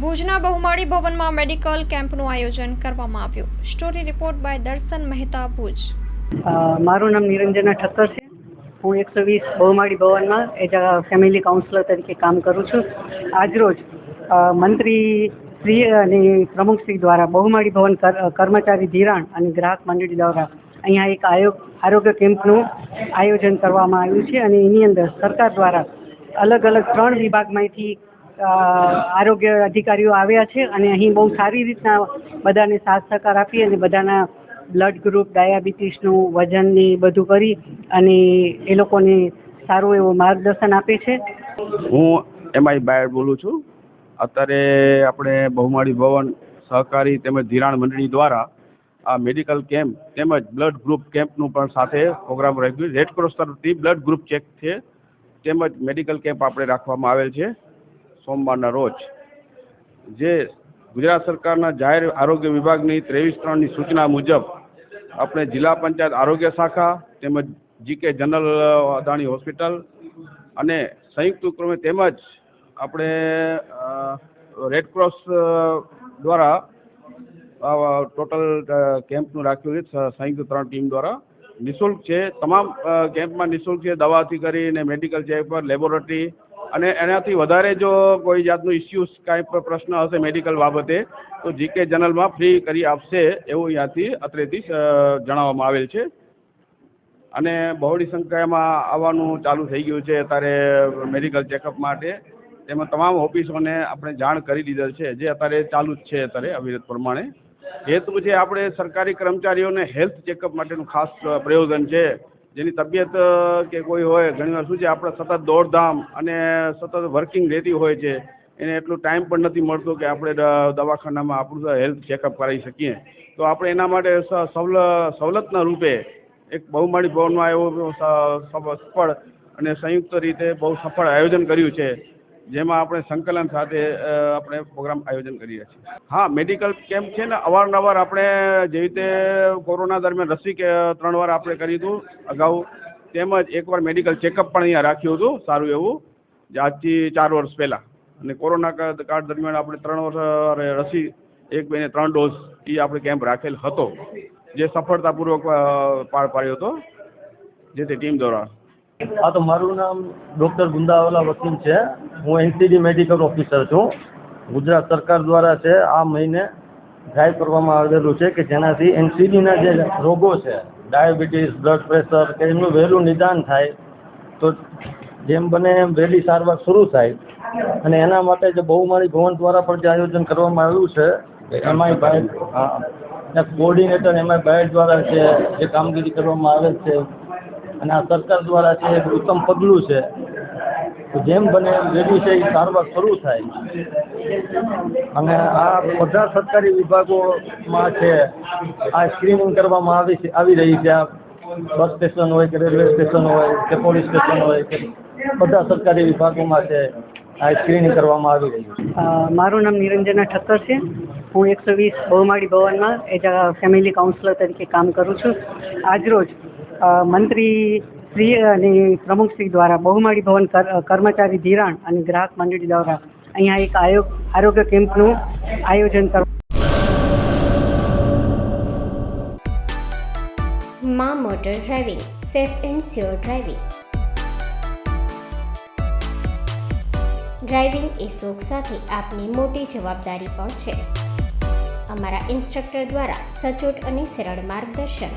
ભુજના બહુમાળી ભવનમાં મેડિકલ કેમ્પનું આયોજન કરવામાં આવ્યું. સ્ટોરી રિપોર્ટ બાય દર્શન મહેતા ભુજ. મારું નામ નિરંજના ઠક્કર છે. હું એકસો વીસ બહુમાળી ભવનમાં એઝ અ, ફેમિલી કાઉન્સિલર તરીકે કામ કરું છું. આજરોજ મંત્રી શ્રી અને પ્રમુખશ્રી દ્વારા બહુમાળી ભવન કર્મચારી ધિરાણ અને ગ્રાહક મંડળી દ્વારા અહીંયા એક આયોગ આરોગ્ય કેમ્પનું આયોજન કરવામાં આવ્યું છે અને એની અંદર સરકાર દ્વારા અલગ અલગ ત્રણ વિભાગમાંથી આરોગ્ય અધિકારીઓ આવ્યા છે અને અહીં બહુ સારી રીતના બધાને સાથ સહકાર આપી અને બધાના બ્લડ ગ્રુપ, ડાયાબિટીસનું વજનને બધું કરી અને એ લોકોને સારું એવું માર્ગદર્શન આપે છે. હું એમઆઈ બાયર બોલું છું. અત્યારે આપણે બહુમાળી ભવન સહકારી તેમજ ધિરાણ મંડળી દ્વારા આ મેડિકલ કેમ્પ તેમજ બ્લડ ગ્રુપ કેમ્પનું પણ સાથે પ્રોગ્રામ રાખ્યું રેડ ક્રોસ તરફથી બ્લડ ગ્રુપ ચેક છે. તેમજ મેડિકલ કેમ્પ આપણે રાખવામાં આવેલ છે. સોમવારના રોજ, જે ગુજરાત સરકારના જાહેર આરોગ્ય વિભાગની ત્રેવીસ ત્રણની સૂચના મુજબ આપણે જિલ્લા પંચાયત આરોગ્ય શાખા તેમજ જીકે જનરલ અદાણી હોસ્પિટલ અને સંયુક્ત ઉપક્રમે તેમજ આપણે રેડ ક્રોસ દ્વારા ટોટલ કેમ્પનું રાખ્યું છે સંયુક્ત ત્રણ ટીમ દ્વારા. નિઃશુલ્ક છે, તમામ કેમ્પમાં નિઃશુલ્ક છે, દવાથી કરીને મેડિકલ ચેક પર, લેબોરેટરી અને એનાથી વધારે જો કોઈ જાતનું ઇસ્યુઝ કાંઈ પણ પ્રશ્ન હશે મેડિકલ બાબતે, તો જીકે જનરલમાં ફ્રી કરી આપશે એવું અહીંયાથી અત્રેથી જણાવવામાં આવેલ છે. અને બહોળી સંખ્યામાં આવવાનું ચાલુ થઈ ગયું છે અત્યારે મેડિકલ ચેકઅપ માટે. તેમાં તમામ ઓફિસોને આપણે જાણ કરી દીધેલ છે, જે અત્યારે ચાલુ જ છે અત્યારે અવિરત પ્રમાણે. હેતુ છે આપણે સરકારી કર્મચારીઓને હેલ્થ ચેકઅપ માટેનું ખાસ પ્રયોજન છે. જેની તબિયત કે કોઈ હોય ઘણીવાર શું છે, આપણે સતત દોડધામ અને સતત વર્કિંગ રહેતી હોય છે, એને એટલું ટાઈમ પણ નથી મળતો કે આપણે દવાખાનામાં આપણું હેલ્થ ચેકઅપ કરાવી શકીએ. તો આપણે એના માટે સવલ, સવલતના રૂપે એક બહુમાળી ભવનમાં એવું સફળ અને સંયુક્ત રીતે બહુ સફળ આયોજન કર્યું છે. જેમાં આપણે સંકલન સાથે આપણે પ્રોગ્રામ આયોજન કરીએ છીએ. હા, મેડિકલ કેમ્પ છે ને, અવારનવાર આપણે જેવી રીતે કોરોના દરમિયાન રસી કે, ત્રણ વાર આપણે કરી હતું, અગાઉ તેમજ એકવાર મેડિકલ ચેકઅપ પણ અહીંયા રાખ્યું હતું, સારું એવું આજથી ચાર વર્ષ પહેલા. અને કોરોના કાળ દરમિયાન આપણે ત્રણ વર્ષ રસી, એક, બે ત્રણ ડોઝ એ આપણે કેમ્પ રાખેલ હતો, જે સફળતાપૂર્વક પાર પાડ્યો હતો જે તે ટીમ દ્વારા. હા, તો મારું નામ ડોક્ટર ગુંદાવાલા વકીલ છે. હું એનસીડી મેડિકલ ઓફિસર છું. ગુજરાત સરકાર દ્વારા છે, આ મહિને ડ્રાઈવ કરવામાં આવેલું છે કે જેનાથી એનસીડીના જે રોગો છે ડાયાબિટીસ બ્લડ પ્રેશર કે એમનું વહેલું નિદાન થાય, તો જેમ બને એમ વહેલી સારવાર શરૂ થાય. અને એના માટે જે બહુમાળી ભવન દ્વારા પણ જે આયોજન કરવામાં આવ્યું છે MI Bayad coordinator MI Bayad દ્વારા છે જે કામગીરી કરવામાં આવે છે. અને આ સરકાર દ્વારા છે એક ઉત્તમ પગલું છે જેમ બને એમ વહેલી છે એ સારવાર શરૂ થાય. અને આ બધા સરકારી વિભાગોમાં છે, આ સ્ક્રીનિંગ કરવામાં આવી છે, આવી રહી છે. આ બસ સ્ટેશન હોય કે રેલવે સ્ટેશન હોય કે પોલીસ સ્ટેશન હોય કે બધા સરકારી વિભાગોમાં છે, આ સ્ક્રીનિંગ કરવામાં આવી રહ્યું છે. મારું નામ નિરંજના ઠક્કર છે. હું એકસો વીસ બહુમાળી ભવનમાં એઝ અ ફેમિલી કાઉન્સિલર તરીકે કામ કરું છું. આજરોજ મંત્રી શ્રી અને પ્રમુખશ્રી દ્વારા બહુમાળી ભવન કર્મચારી ધિરાણ અને ગ્રાહક મંડળી દ્વારા અહીંયા એક આરોગ્ય કેમ્પનું આયોજન કર, માં motor driving, safe and sure driving. Driving એ શોખ સાથે આપની મોટી જવાબદારી પણ છે. અમારા ઇન્સ્ટ્રક્ટર દ્વારા સચોટ અને સરળ માર્ગદર્શન.